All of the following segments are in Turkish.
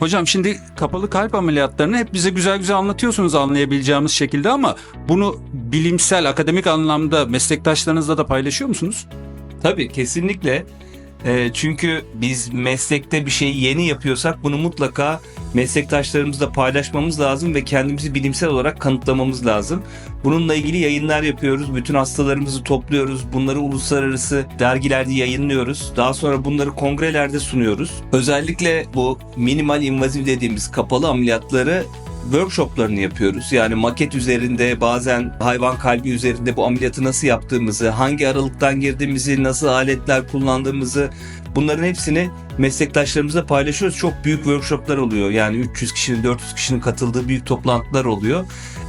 Hocam şimdi kapalı kalp ameliyatlarını hep bize güzel güzel anlatıyorsunuz anlayabileceğimiz şekilde ama bunu bilimsel, akademik anlamda meslektaşlarınızla da paylaşıyor musunuz? Tabii kesinlikle. Ee, çünkü biz meslekte bir şeyi yeni yapıyorsak bunu mutlaka meslektaşlarımızla paylaşmamız lazım ve kendimizi bilimsel olarak kanıtlamamız lazım. Bununla ilgili yayınlar yapıyoruz. Bütün hastalarımızı topluyoruz. Bunları uluslararası dergilerde yayınlıyoruz. Daha sonra bunları kongrelerde sunuyoruz. Özellikle bu minimal invaziv dediğimiz kapalı ameliyatları workshoplarını yapıyoruz. Yani maket üzerinde bazen hayvan kalbi üzerinde bu ameliyatı nasıl yaptığımızı, hangi aralıktan girdiğimizi, nasıl aletler kullandığımızı bunların hepsini meslektaşlarımızla paylaşıyoruz. Çok büyük workshoplar oluyor. Yani 300 kişinin 400 kişinin katıldığı büyük toplantılar oluyor.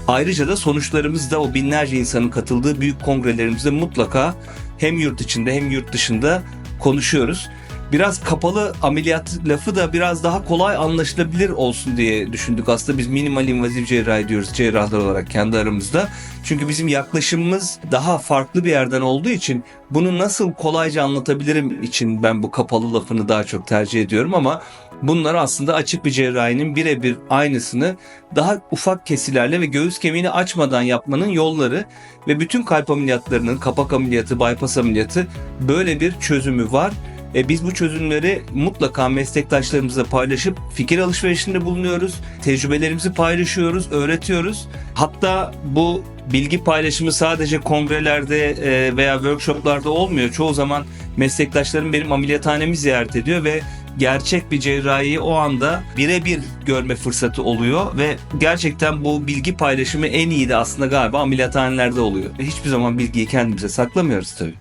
Ayrıca da sonuçlarımız da o binlerce insanın katıldığı büyük kongrelerimizde mutlaka hem yurt içinde hem yurt dışında konuşuyoruz biraz kapalı ameliyat lafı da biraz daha kolay anlaşılabilir olsun diye düşündük. Aslında biz minimal invaziv cerrahi diyoruz cerrahlar olarak kendi aramızda. Çünkü bizim yaklaşımımız daha farklı bir yerden olduğu için bunu nasıl kolayca anlatabilirim için ben bu kapalı lafını daha çok tercih ediyorum ama bunlar aslında açık bir cerrahinin birebir aynısını daha ufak kesilerle ve göğüs kemiğini açmadan yapmanın yolları ve bütün kalp ameliyatlarının kapak ameliyatı, bypass ameliyatı böyle bir çözümü var. E, biz bu çözümleri mutlaka meslektaşlarımızla paylaşıp fikir alışverişinde bulunuyoruz. Tecrübelerimizi paylaşıyoruz, öğretiyoruz. Hatta bu bilgi paylaşımı sadece kongrelerde e, veya workshoplarda olmuyor. Çoğu zaman meslektaşlarım benim ameliyathanemi ziyaret ediyor ve gerçek bir cerrahiyi o anda birebir görme fırsatı oluyor ve gerçekten bu bilgi paylaşımı en iyi de aslında galiba ameliyathanelerde oluyor. Hiçbir zaman bilgiyi kendimize saklamıyoruz tabii.